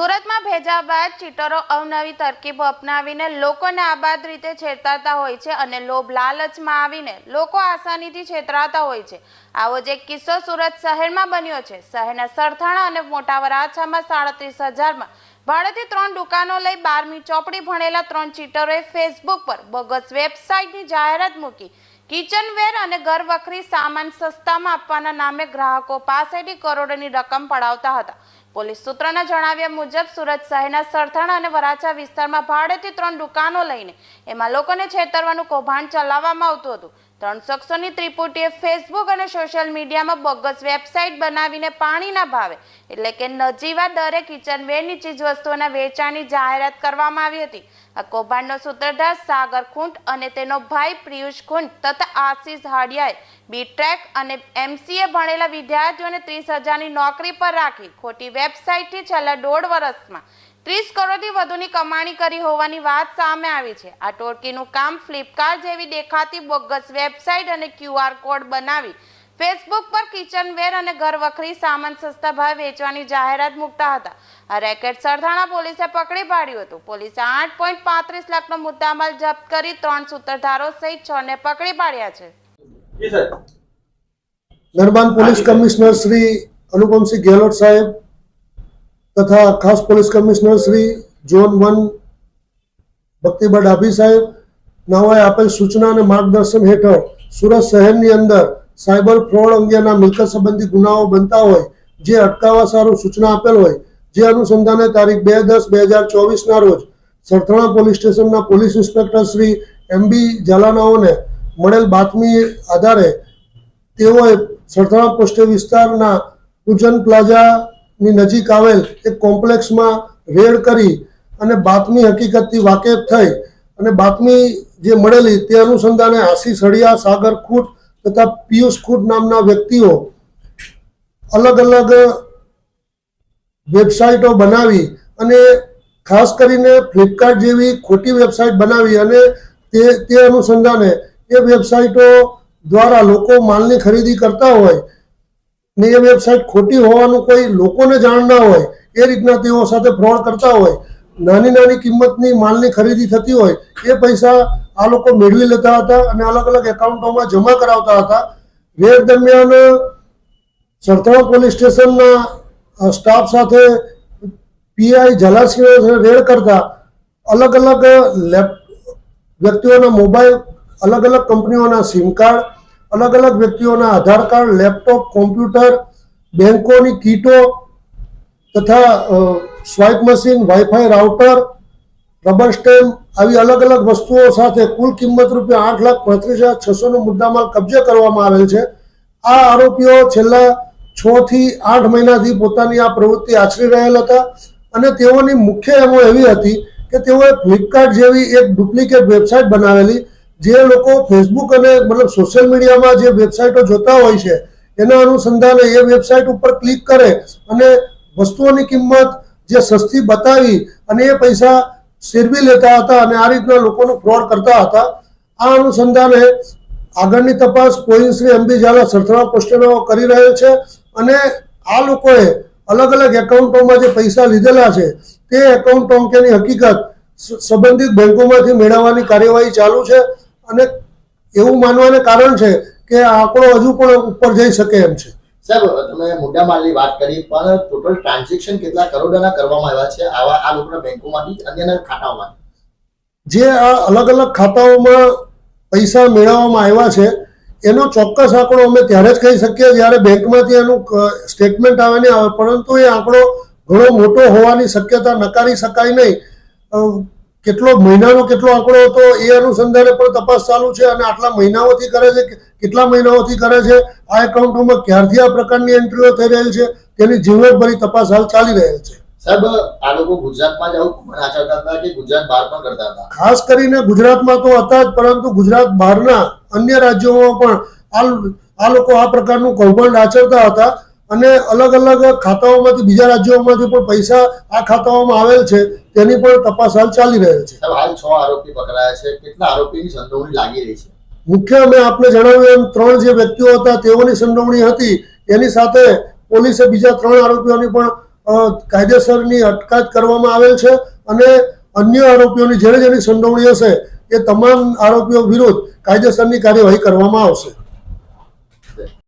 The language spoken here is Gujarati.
સુરતમાં ભેજા બાદ ચીટરો અવનવી તરકીબો અપનાવીને લોકોને આબાદ રીતે છેતરતા હોય છે અને લોભ લાલચમાં આવીને લોકો આસાનીથી છેતરાતા હોય છે. આવો જ એક કિસ્સો સુરત શહેરમાં બન્યો છે. શહેરના સરથાણા અને મોટા વરાછામાં સાડત્રીસ હજારમાં ભાડેથી ત્રણ દુકાનો લઈ બારમી ચોપડી ભણેલા ત્રણ ચીટરોએ ફેસબુક પર બોગસ વેબસાઇટની જાહેરાત મૂકી. કિચનવેર અને ઘરવખરી સામાન સસ્તામાં આપવાના નામે ગ્રાહકો પાસેથી કરોડોની રકમ પડાવતા હતા. પોલીસ સૂત્રના જણાવ્યા મુજબ સુરત શહેરના સરથાણા અને વરાછા વિસ્તારમાં ભાડેથી ત્રણ દુકાનો લઈને એમાં લોકોને છેતરવાનું કૌભાંડ ચલાવવામાં આવતું હતું. ત્રણ શખ્સોની ત્રિપુટીએ ફેસબુક અને સોશિયલ મીડિયામાં બોગસ વેબસાઇટ બનાવીને પાણીના ભાવે, એટલે કે નજીવા દરે કિચનવેરની ચીજવસ્તુઓના વેચાણની જાહેરાત કરવામાં આવી હતી. આ કૌભાંડનો સૂત્રધાર સાગર ખૂંટ અને તેનો ભાઈ પિયુષ ખૂંટ તથા આશીષ હાડિયાએ બીટેક અને એમસીએ ભણેલા વિદ્યાર્થીઓને ત્રીસ હજારની નોકરી પર રાખી. ખોટી વેબસાઇટથી છેલ્લા દોઢ વર્ષમાં ત્રીસ કરોડથી વધુની કમાણી કરી હોવાની વાત સામે આવી છે. આ ટોળકીનું કામ ફ્લિપકાર્ટ જેવી દેખાતી બોગસ વેબસાઇટ અને ક્યુઆર કોડ બનાવી ફેસબુક પર કિચનવેર અને ઘર વખરી સામાન સસ્તા ભાવે વેચવાની જાહેરાત મૂકતા હતા. આ રેકેટ સરથાણા પોલીસે પકડી પાડ્યું હતું. પોલીસે આઠ પોઈન્ટ પાંત્રીસ લાખનો મુદ્દામાલ જપ્ત કરી ત્રણ સૂત્રધારો સહિત છ ને પકડી પાડ્યા છે. જી પોલીસ કમિશનર શ્રી અનુપમસિંહ ગેહલોત સાહેબ તથા ખાસ police commissioner Shri zone one Bhaktiba Dabhi સાહેબ નવાએ આપેલ સૂચના અને માર્ગદર્શન હેઠળ સુરત શહેરની અંદર સાયબર ફ્રોડ અંગેના મિલકત સંબંધી ગુનાઓ બનતા હોય, જે અટકાવવા સારું સૂચના આપેલ હોય, જે અનુસંધાને તારીખ બે દસ બે હજાર ચોવીસના રોજ સરથાણા પોલીસ સ્ટેશનના police inspector Shri M B ઝાલાનાઓને મળેલ બાતમી આધારે તેઓએ સરથાણા પોસ્ટ વિસ્તારના પૂજન પ્લાઝાની નજીક આવેલ એક કોમ્પ્લેક્સમાં રેડ કરી અને બાતમી હકીકતથી વાકેફ થઈ અને બાતમી જે મળેલી તે અનુસંધાને આશીષ હળિયા સાગર ખૂટ તથા પિયુષ ખૂટ નામના વ્યક્તિઓ અલગ અલગ વેબસાઇટો બનાવી અને ખાસ કરીને ફ્લિપકાર્ટ જેવી ખોટી વેબસાઇટ બનાવી અને તે તે અનુસંધાને એ વેબસાઇટો દ્વારા લોકો માલની ખરીદી કરતા હોય ને એ વેબસાઇટ ખોટી હોવાનું કોઈ લોકોને જાણ ના હોય, એ રીતના તેઓ સાથે ફ્રોડ કરતા હોય, નાની નાની કિંમતની માલની ખરીદી થતી હોય, એ પૈસા આ લોકો મેળવી લેતા હતા અને અલગ અલગ એકાઉન્ટોમાં જમા કરાવતા હતા. રેડ દરમિયાન, સરથાણા પોલીસ સ્ટેશનના સ્ટાફ સાથે પીઆઈ જલાસિંહ રેડ કરતા અલગ અલગ લેપ, વ્યક્તિઓના મોબાઈલ, અલગ અલગ કંપનીઓના સિમ કાર્ડ અલગ અલગ વ્યક્તિઓના આધાર કાર્ડ, લેપટોપ, કોમ્પ્યુટર, બેંકોની કીટો તથા swipe machine, WiFi router, rubber stamp આવી અલગ અલગ વસ્તુઓ સાથે કુલ કિંમત રૂપિયા આઠ લાખ પાંત્રીસ હજાર છસોનો મુદ્દામાલ કબજે કરવામાં આવેલ છે. આ આરોપીઓ છેલ્લા છ થી આઠ મહિનાથી પોતાની આ પ્રવૃત્તિ આચરી રહેલ હતા અને તેઓની મુખ્ય એમો એવી હતી કે તેઓએ ફ્લિપકાર્ટ જેવી એક ડુપ્લિકેટ વેબસાઇટ બનાવેલી જે લોકો ફેસબુક અને મતલબ સોશિયલ મીડિયામાં જે વેબસાઇટો જોતા હોય છે, એના અનુસંધાને એ વેબસાઇટ ઉપર ક્લિક કરે અને વસ્તુઓની કિંમત જે સસ્તી બતાવી અને એ પૈસા શેરવી લેતા હતા અને આ રીતના લોકોનો ફ્રોડ કરતા હતા. આ અનુસંધાને આગળની તપાસ પોઈન્ટ શ્રી એમબી ઝાલા સરથણા પોસ્ટનો કરી રહ્યો છે અને આ લોકોએ અલગ અલગ એકાઉન્ટોમાં જે પૈસા લીધેલા છે, તે એકાઉન્ટો અંકેની હકીકત સંબંધિત બેંકોમાંથી મેળવવાની કાર્યવાહી ચાલુ છે. અને એવું માનવાને કારણ છે કે આ આંકડો હજુ પણ ઉપર જઈ શકે એમ છે. સાહેબ તમે મુદ્દા માલની વાત કરી પણ ટોટલ ટ્રાન્ઝેક્શન કેટલા કરોડોના કરવામાં આવ્યા છે આવા આ લોકોના બેંકોમાંથી અન્યના ખાતાઓમાં જે આ અલગ અલગ ખાતાઓમાં પૈસા મેળવવામાં આવ્યા છે એનો ચોક્કસ આંકડો અમે ત્યારે જ કહી શકીએ જ્યારે બેંકમાંથી એનું સ્ટેટમેન્ટ આવે નહીં આવે પરંતુ એ આંકડો ઘણો મોટો હોવાની શક્યતા નકારી શકાય નહીં. કેટલો મહિનાનો કેટલો આંકડો હતો એ અનુસંધાને પણ તપાસ ચાલુ છે અને આટલા મહિનાઓથી કરે છે કેટલા મહિનાઓથી કરે છે? આ એકાઉન્ટોમાં ક્યારથી આ પ્રકારની એન્ટ્રીઓ થઈ રહેલ છે? તેની ઝીણવટભરી તપાસ હાલ ચાલી રહેલ છે. સાહેબ આ લોકો ગુજરાતમાં જ આવું આચરતા હતા કે ગુજરાત બહાર પણ કરતા હતા? ખાસ કરીને ગુજરાતમાં તો હતા જ પરંતુ ગુજરાત બહારના અન્ય રાજ્યોમાં પણ આ આ લોકો આ પ્રકારનું કૌભાંડ આચરતા હતા. અને અલગ અલગ ખાતાઓમાંથી બીજા રાજ્યોમાંથી પણ પૈસા આ ખાતાઓમાં આવેલ છે તેની પણ તપાસ હાલ ચાલી રહેલ છે. હાલ છ આરોપી પકડાયા છે. કેટલા આરોપીની સંડોવણી લાગી રહી છે? મુખ્ય અમે આપને જણાવ્યું એમ ત્રણ જે વ્યક્તિઓ હતા તેઓની સંડોવણી હતી. એની સાથે પોલીસે બીજા ત્રણ આરોપીઓની પણ કાયદેસરની અટકાયત કરવામાં આવેલ છે અને અન્ય આરોપીઓની જેને જેની સંડોવણી હશે એ તમામ આરોપીઓ વિરુદ્ધ કાયદેસરની કાર્યવાહી કરવામાં આવશે.